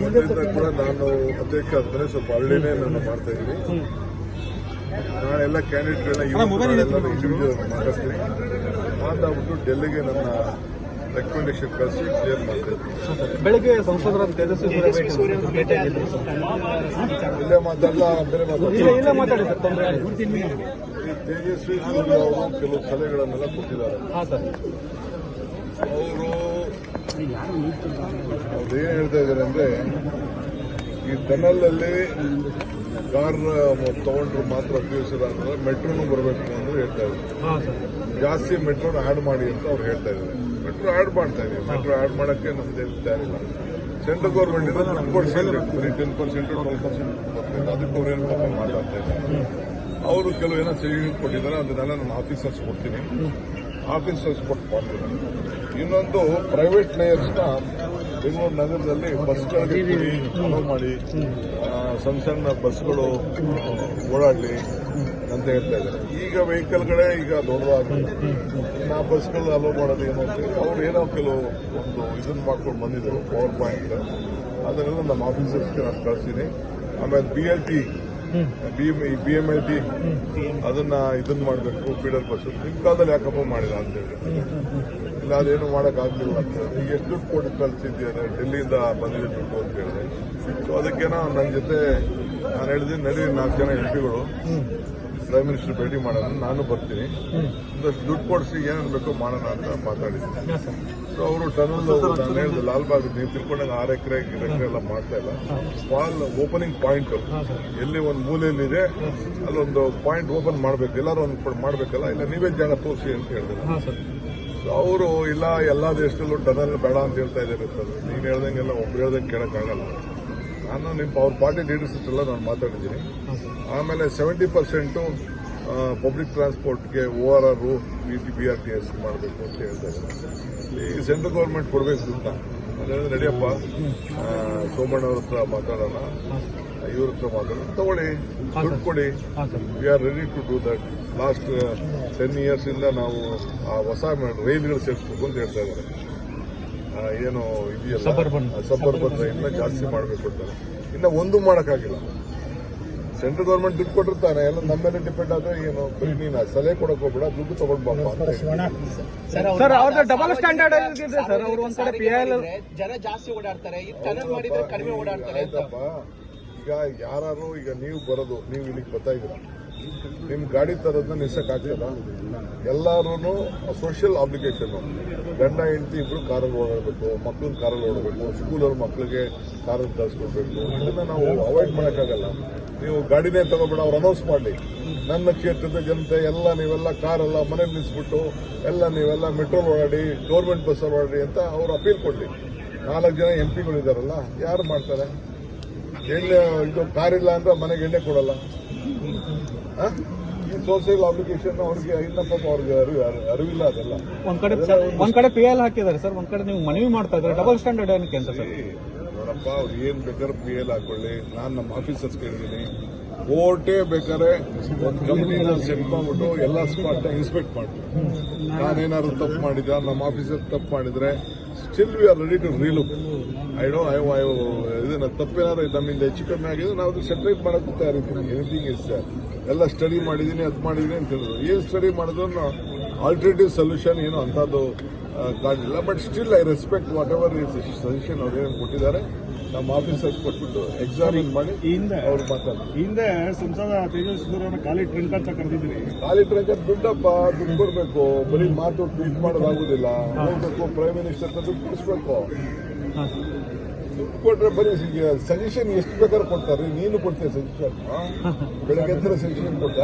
ಮೊದಲಿಂದ ಕೂಡ ನಾನು ಅಧ್ಯಕ್ಷ ಆದ್ಮೇಲೆ ಸ್ವಲ್ಪ ಹಳ್ಳಿನೇ ನಾನು ಮಾಡ್ತಾ ಇದ್ದೀನಿ. ನಾಳೆ ಎಲ್ಲ ಕ್ಯಾಂಡಿಡೇಟ್ಗಳನ್ನ ಇಂಡಿವಿಜುವಲ್ ಮಾಡಿಸ್ತೀನಿ. ಮಾತಾಡ್ಬಿಟ್ಟು ಡೆಲ್ಲಿಗೆ ನನ್ನ ರೆಕಮೆಂಡೇಶನ್ ಕಳಿಸಿ ಕ್ಲಿಯರ್ ಮಾಡ್ತೀನಿ. ಬೆಳಗ್ಗೆ ಸಂಸದರ ಇಲ್ಲೇ ಮಾತಾಡಲ್ಲ ಬೇರೆ ಮಾತಾಡಿ ತೇಜಸ್ವಿ ಸೂರ್ಯ ಅವರು ಕೆಲವು ಸಲಹೆಗಳನ್ನೆಲ್ಲ ಕೊಟ್ಟಿದ್ದಾರೆ. ಅವರು ಅವ್ರು ಏನ್ ಹೇಳ್ತಾ ಇದ್ದಾರೆ ಅಂದ್ರೆ ಈ ಟನಲ್ ಅಲ್ಲಿ ಕಾರ್ ತಗೊಂಡ್ರು ಮಾತ್ರ ಉಪಯೋಗಿಸಿದ ಅಂದ್ರೆ ಮೆಟ್ರೋನು ಬರಬೇಕು ಅಂತ ಹೇಳ್ತಾ ಇದ್ದಾರೆ ಜಾಸ್ತಿ ಮೆಟ್ರೋನ ಆಡ್ ಮಾಡಿ ಅಂತ ಅವ್ರು ಹೇಳ್ತಾ ಇದ್ದಾರೆ ಮೆಟ್ರೋ ಆಡ್ ಮಾಡ್ತಾ ಇದೀವಿ ಮೆಟ್ರೋ ಆಡ್ ಮಾಡಕ್ಕೆ ನಮ್ದು ತಯಾರಿಲ್ಲ ಸೆಂಟ್ರಲ್ ಗೌರ್ಮೆಂಟ್ ಇಂದ ಟೆನ್ ಪರ್ಸೆಂಟ್ ಬರೀ ಟೆನ್ ಪರ್ಸೆಂಟ್ ಟ್ವೆಲ್ ಪರ್ಸೆಂಟ್ ಬರ್ತದೆ ಅದಕ್ಕೆ ಅವ್ರು ಏನು ಪಾಪ ಮಾತಾಡ್ತಾ ಇದ್ದಾರೆ. ಅವರು ಕೆಲವು ಏನೋ ಸಜೆಷನ್ ಕೊಟ್ಟಿದ್ದಾರೆ. ಅದನ್ನೆಲ್ಲ ನಾನು ಆಫೀಸರ್ಸ್ ಕೊಡ್ತೀನಿ. ಆಫೀಸರ್ಸ್ ಕೊಟ್ಟು ಮಾಡ್ತೀನಿ ಇನ್ನೊಂದು ಪ್ರೈವೇಟ್ ಪ್ಲೇಯರ್ಸ್ನ ಬೆಂಗಳೂರು ನಗರದಲ್ಲಿ ಬಸ್ಗಳಿಗೆ ಅಲೋ ಮಾಡಿ ಸಣ್ಣ ಸಣ್ಣ ಬಸ್ಗಳು ಓಡಾಡಲಿ ಅಂತ ಹೇಳ್ತಾ ಇದ್ದಾರೆ. ಈಗ ವೆಹಿಕಲ್ಗಳೇ ಈಗ ದೊಡ್ಡದಾಗಿ. ಇನ್ನು ಆ ಬಸ್ಗಳು ಅಲೋ ಮಾಡೋದು ಏನು ಅಂತ ಅವ್ರು ಏನೋ ಕೆಲವು ಒಂದು ಇದನ್ನು ಮಾಡ್ಕೊಂಡು ಬಂದಿದ್ರು ಪವರ್ ಪಾಯಿಂಟ್ ಅದನ್ನೆಲ್ಲ ನಮ್ಮ ಆಫೀಸರ್ಸ್ಗೆ ನಾನು ಕಳಿಸ್ತೀನಿ. ಆಮೇಲೆ B L T B M L T ಅದನ್ನ ಇದನ್ನ ಮಾಡಬೇಕು ಫೀಡರ್ ಬಸ್ ನಿಮ್ ಕಾಲದಲ್ಲಿ ಯಾಕಪ್ಪ ಮಾಡಿಲ್ಲ ಅಂತ ಹೇಳಿ. ಇಲ್ಲ, ಅದೇನು ಮಾಡೋಕ್ಕಾಗಲಿಲ್ಲ ಅಂತ ಹೇಳಿ. ಈಗ ಎಷ್ಟು ದುಡ್ಡು ಕೊಟ್ಟು ಕಳಿಸಿದ್ದಾರೆ ಡೆಲ್ಲಿಯಿಂದ ಬಂದಿದೆ ದುಡ್ಡು ಅಂತ ಹೇಳಿದೆ ಸೊ ಅದಕ್ಕೇನೋ ನನ್ನ ಜೊತೆ ನಾನು ಹೇಳಿದ್ದೀನಿ ನಡೀ ನಾಲ್ಕು ಜನ ಎಂ ಪಿಗಳು ಪ್ರೈಮ್ ಮಿನಿಸ್ಟರ್ ಭೇಟಿ ಮಾಡೋಣ ನಾನು ಬರ್ತೀನಿ. ಒಂದಷ್ಟು ದುಡ್ಡು ಕೊಡಿಸಿ ಏನೇನು ಬೇಕು ಮಾಡೋಣ ಅಂತ ಮಾತಾಡಿದ್ದೀನಿ. ಸೊ ಅವರು ಟನಲ್ ನಾನು ಲಾಲ್ ಲಾಲ್ಬಾಗ್ ನೀವು ತಿಳ್ಕೊಂಡಾಗ ಆರು ಎಕರೆ ಎಕರೆ ಎಲ್ಲ ಮಾಡ್ತಾ ಇಲ್ಲ. ಸ್ಮಾಲ್ ಓಪನಿಂಗ್ ಪಾಯಿಂಟ್ ಎಲ್ಲಿ ಒಂದು ಮೂಲೆಯಲ್ಲಿದೆ ಅಲ್ಲೊಂದು ಪಾಯಿಂಟ್ ಓಪನ್ ಮಾಡ್ಬೇಕು ಎಲ್ಲರೂ ಒಂದು ಮಾಡಬೇಕಲ್ಲ ಇಲ್ಲ ನೀವೇ ಜಾಗ ತೋರಿಸಿ ಅಂತ ಹೇಳಿದ್ರು ಅವರು ಇಲ್ಲ ಎಲ್ಲ ದೇಶದಲ್ಲೂ ಟನಲ್ ಬೇಡ ಅಂತ ಹೇಳ್ತಾ ಇದ್ದಾರೆ ಸರ್. ನೀನು ಹೇಳ್ದಂಗೆಲ್ಲ ಒಬ್ರು ಹೇಳ್ದಂಗೆ ಕೇಳೋಕ್ಕಾಗಲ್ಲ. ನಾನು ನಿಮ್ಮ ಅವ್ರ ಪಾರ್ಟಿ ಲೀಡರ್ಸ್ ಎಲ್ಲ ನಾನು ಮಾತಾಡಿದ್ದೀನಿ. ಆಮೇಲೆ seventy percent public ಟ್ರಾನ್ಸ್ಪೋರ್ಟ್ಗೆ O R R B T B R T S ಮಾಡಬೇಕು ಅಂತ ಹೇಳ್ತಾ ಇದ್ದಾರೆ. ಈ ಸೆಂಟ್ರಲ್ ಗೌರ್ಮೆಂಟ್ ಕೊಡಬೇಕು ಅಂತ. ಅದೇ ನಡಿಯಪ್ಪ ಸೋಮಣ್ಣವ್ರ ಹತ್ರ ಮಾತಾಡೋಣ. ಇವ್ರ ಹತ್ರ ಮಾತಾಡೋಣ. ತಗೊಳ್ಳಿ, ದುಡ್ಡು ಕೊಡಿ. We are ready to do that last ten ಇಯರ್ಸಿಂದ ನಾವು ಆ ಹೊಸ ರೈಲ್ಗಳು ಸೇರಿಸ್ಬೇಕು ಅಂತ ಹೇಳ್ತಾ ಇದ್ದಾರೆ. ಏನು ಇದೆಯಲ್ಲ. ಸಬರ್ಬನ್. ರೈಲ್ನ ಜಾಸ್ತಿ ಮಾಡಬೇಕು ಅಂತ. ಇನ್ನ ಒಂದು ಮಾಡೋಕ್ಕಾಗಿಲ್ಲ. ಸೆಂಟ್ರಲ್ ಗೌರ್ಮೆಂಟ್ ದುಡ್ಡು ಕೊಟ್ಟಿರ್ತಾನೆ ಎಲ್ಲ ನಮ್ಮ ಮೇಲೆ ಡಿಪೆಂಡ್ ಆದ್ರೆ ಏನು ಬರೀ ನೀನು ಸಲಹೆ ಕೊಡಕ್ ಹೋಗ್ಬೇಡ ದುಡ್ಡು ತಗೊಂಡ್ ಬಾಪ ಅಂತ ಸರ್ ಅವ್ರದ್ದು ಡಬಲ್ ಸ್ಟ್ಯಾಂಡರ್ಡ್ ಇದೆ ಸರ್ ಅವ್ರು ಒಂದ್ ಕಡೆ ಪಿ ಎಲ್ ಜನ ಜಾಸ್ತಿ ಓಡಾಡ್ತಾರೆ ಕಡಿಮೆ ಓಡಾಡ್ತಾರೆ ಆಯ್ತಪ್ಪ. ಈಗ ಯಾರು ಈಗ ನೀವು ಬರೋದು ನೀವು ಇಲ್ಲಿಗೆ ಬರ್ತಾ ಇದ್ದೀರಾ? ನಿಮ್ ಗಾಡಿ ತರೋದನ್ನ ನಿಲ್ಸಕ್ ಆಗ್ತದ ಎಲ್ಲಾರು ಸೋಷಿಯಲ್ ಅಪ್ಲಿಕೇಶನ್ ಗಂಡ, ಹೆಂಡತಿ ಇಬ್ರು ಕಾರಲ್ಲಿ ಓಡಾಡಬೇಕು ಮಕ್ಳನ್ನ ಕಾರಲ್ಲಿ ಓಡಬೇಕು ಸ್ಕೂಲವ್ರ ಮಕ್ಕಳಿಗೆ ಕಾರಲ್ಲಿ ಕಳಿಸ್ಕೊಡ್ಬೇಕು. ಇದನ್ನ ನಾವು ಅವಾಯ್ಡ್ ಮಾಡೋಕ್ಕಾಗಲ್ಲ. ನೀವು ಗಾಡಿನೇ ತಗೋಬೇಡ, ಅವ್ರು ಅನೌನ್ಸ್ ಮಾಡಿ ನನ್ನ ಕ್ಷೇತ್ರದ ಜನತೆ, ಎಲ್ಲ ನೀವೆಲ್ಲ ಕಾರೆಲ್ಲ ಮನೆ ನಿಲ್ಲಿಸ್ಬಿಟ್ಟು ಎಲ್ಲ ನೀವೆಲ್ಲ ಮೆಟ್ರೋ ಓಡಾಡಿ ಗೌರ್ಮೆಂಟ್ ಬಸ್ಸಲ್ಲಿ ಓಡಾಡಿ ಅಂತ ಅವ್ರು ಅಪೀಲ್ ಕೊಡ್ಲಿ. ನಾಲ್ಕು ಜನ ಎಂ ಪಿಗಳು ಇದಾರಲ್ಲ ಯಾರು ಮಾಡ್ತಾರೆ? ಎಣ್ಣೆ, ಇದು ಕಾರಿಲ್ಲ ಅಂದ್ರೆ ಮನೆಗೆ ಎಣ್ಣೆ ಕೊಡಲ್ಲ. ಸೋಷಿಯಲ್ ಅಪ್ಲಿಕೇಶನ್ ಅವ್ರಿಗೆ ಇನ್ನ ಪಾಪ ಅವ್ರಿಗೆ ಅರಿವು ಅರಿವಿಲ್ಲ ಅದೆಲ್ಲ. ಒಂದ್ ಕಡೆ ಒಂದ್ ಕಡೆ ಪಿ ಎಲ್ ಹಾಕಿದ್ದಾರೆ ಸರ್ ಒಂದ್ ಕಡೆ ನೀವು ಮನವಿ ಮಾಡ್ತಾ ಇದ್ದಾರೆ ಡಬಲ್ ಸ್ಟ್ಯಾಂಡರ್ಡ್ ಏನಕ್ಕೆ ಅಂತ ಸರ್? ನೋಡಪ್ಪ ಅವ್ರು ಏನ್ ಬೇಕಾದ್ರೆ ಪಿ ಎಲ್ ಹಾಕೊಳ್ಳಿ. ನಾನು ನಮ್ಮ ಆಫೀಸರ್ಸ್ ಕೇಳಿದ್ದೀನಿ. ಕೋರ್ಟೇ ಬೇಕಾದ್ರೆ ಒಂದು ಕಂಪ್ನಿನ ಸೆಟ್ ಮಾಡ್ಬಿಟ್ಟು ಎಲ್ಲ ಸ್ಪಾಟ್ ಇನ್ಸ್ಪೆಕ್ಟ್ ಮಾಡ್ತೀವಿ ನಾನೇನಾದ್ರು ತಪ್ಪು ಮಾಡಿದ ನಮ್ಮ ಆಫೀಸರ್ ತಪ್ಪು ಮಾಡಿದ್ರೆ still we are ready to relook I do I ಇದನ್ನ ತಪ್ಪೇನಾದ್ರು ನಮ್ಮಿಂದ ಹೆಚ್ಚು ಕಮ್ಮಿ ಆಗಿದೆ ನಾವು ಅದು ಸೆಟ್ರೇಟ್ ಮಾಡೋಕ್ಕೂ ತಯಾರಿದ್ದೀನಿ ಎನಿಥಿಂಗ್ ಇಸ್ ಎಲ್ಲ ಸ್ಟಡಿ ಮಾಡಿದ್ದೀನಿ, ಅದು ಮಾಡಿದ್ದೀನಿ ಅಂತ ಹೇಳಿದ್ರು. ಏನು ಸ್ಟಡಿ ಮಾಡಿದ್ರು? ಆಲ್ಟರ್ನೇಟಿವ್ ಸೊಲ್ಯೂಷನ್ ಏನು ಅಂಥದ್ದು ಕಾಣಲಿಲ್ಲ but still I respect whatever suggestion ಅವ್ರು ಏನು ಕೊಟ್ಟಿದ್ದಾರೆ. ನಮ್ಮ ಆಫೀಸರ್ಸ್ ಕೊಟ್ಬಿಟ್ಟು ಎಕ್ಸಾಮಿನ್ ಮಾಡಿ ಅವ್ರು ಮಾತಾಡ್ತಾರೆ. ಹಿಂದೆ ಸಂಸದ ತೇಜಸ್ವಿ ಖಾಲಿ ಟ್ರೆಂಕ್ ಅಂತ ಕರೆದಿದ್ರಿ ಖಾಲಿ ಟ್ರೈಕರ್ ದುಡ್ಡಪ್ಪ ದುಡ್ಡು ಕೊಡ್ಬೇಕು. ಬರೀ ಮಾತು ಟ್ವೀಟ್ ಮಾಡೋದಾಗುದಿಲ್ಲ. ಹೋಗ್ಬೇಕು ಪ್ರೈಮ್ ಮಿನಿಸ್ಟರ್ ದುಡ್ಡು ಕೊಡಿಸ್ಬೇಕು. ದುಡ್ಡು ಕೊಟ್ಟರೆ ಬರೀ ಸಜೆಷನ್ ಎಷ್ಟು ಬೇಕಾದ್ರೆ ಕೊಡ್ತಾರೆ. ನೀನು ಕೊಡ್ತೀಯ ಸಜೆಷನ್ ಬೆಳಗ್ಗೆ ಎದ್ದರೆ ಸಜೆಷನ್ ಕೊಟ್ಟ?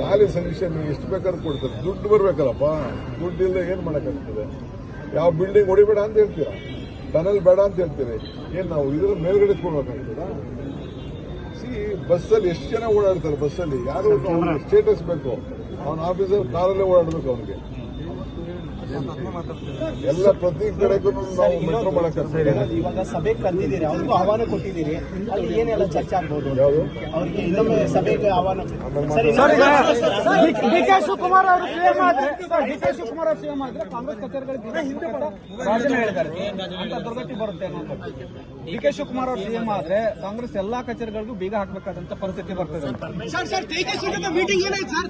ಖಾಲಿ ಸಜೆಷನ್ ಎಷ್ಟು ಬೇಕಾದ್ರೆ ಕೊಡ್ತಾರೆ. ದುಡ್ಡು ಬರ್ಬೇಕಲ್ಲಪ್ಪ. ದುಡ್ಡು ಇಲ್ಲ ಏನು ಮಾಡಕ್ಕಾಗ್ತದೆ? ಯಾವ ಬಿಲ್ಡಿಂಗ್ ಹೊಡಿಬೇಡ ಅಂತ ಹೇಳ್ತೀರಾ? ಟನಲ್ ಬೇಡ ಅಂತ ಹೇಳ್ತೀರಿ. ಏನು ನಾವು ಇದ್ರ ಮೇಲ್ಗಡೆ ಕೊಡ್ಬೇಕಾಗ್ತದ ಸಿ ಬಸ್ಸಲ್ಲಿ ಎಷ್ಟು ಜನ ಓಡಾಡ್ತಾರೆ ಬಸ್ಸಲ್ಲಿ ಯಾರು ಸ್ಟೇಟಸ್ ಬೇಕು? ಅವನ ಆಫೀಸರ್ ಕಾರಲ್ಲೇ ಓಡಾಡಬೇಕು ಅವನಿಗೆ. ಎಲ್ಲ ಪ್ರತಿ ಕಡೆಗೂ ನಾವು ಮೆಟ್ರೋ ಮಾಡಕ್ಕೆ ಇವಾಗ ಸಭೆ ಕರೆದಿದ್ದೀರಿ ಅವ್ರಿಗೂ ಆಹ್ವಾನ ಕೊಟ್ಟಿದ್ದೀರಿ ಅಲ್ಲಿ ಏನೆಲ್ಲ ಚರ್ಚೆ ಆಗ್ಬೋದು? ಅವ್ರಿಗೆ ಇನ್ನೊಮ್ಮೆ ಸಭೆಗೆ ಆಹ್ವಾನ ಸರಿ ಡಿ ಕೆ ಶಿವಕುಮಾರ್ ಅವರು ಸಿಎಂ ಆದ್ರೆ ಡಿ ಕೆ ಶಿವಕುಮಾರ್ ಅವರು ಸಿಎಂ ಆದ್ರೆ ಕಾಂಗ್ರೆಸ್ ಕಚೇರಿಗಳಿಗೆ ಹಿಂದೆ ರಾಜನ ಹೇಳಿದ್ದಾರೆ. ಅಂತ ದುರ್ಗತಿ ಬರುತ್ತೆ ಡಿ ಕೆ ಶಿವಕುಮಾರ್ ಅವರು ಸಿಎಂ ಆದ್ರೆ ಕಾಂಗ್ರೆಸ್ ಎಲ್ಲಾ ಕಚೇರಿಗಳಿಗೂ ಬೀಗ ಹಾಕಬೇಕಾದಂತ ಪರಿಸ್ಥಿತಿ ಬರ್ತದೆ ಸರ್ ಸರ್ ಮೀಟಿಂಗ್ ಏನಾಯ್ತು ಸರ್?